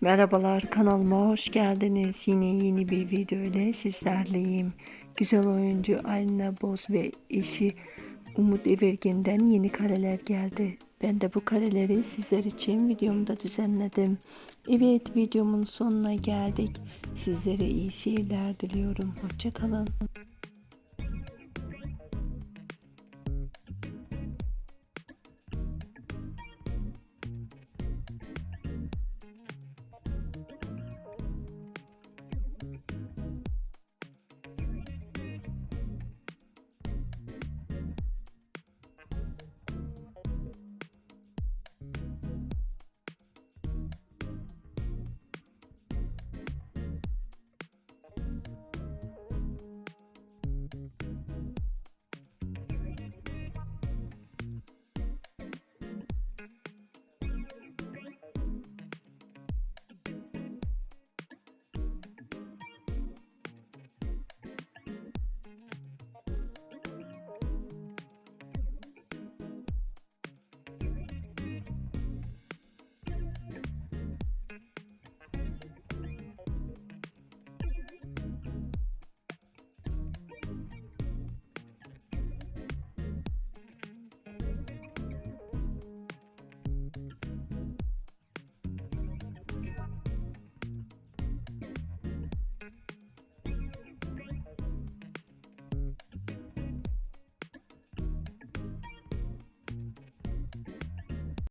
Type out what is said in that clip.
Merhabalar kanalıma hoş geldiniz. Yine yeni bir video ile sizlerleyim. Güzel oyuncu Alina Boz ve eşi Umut Evirginden yeni kareler geldi. Ben de bu kareleri sizler için videomda düzenledim. Evet videomun sonuna geldik. Sizlere iyi seyirler diliyorum. Hoşçakalın.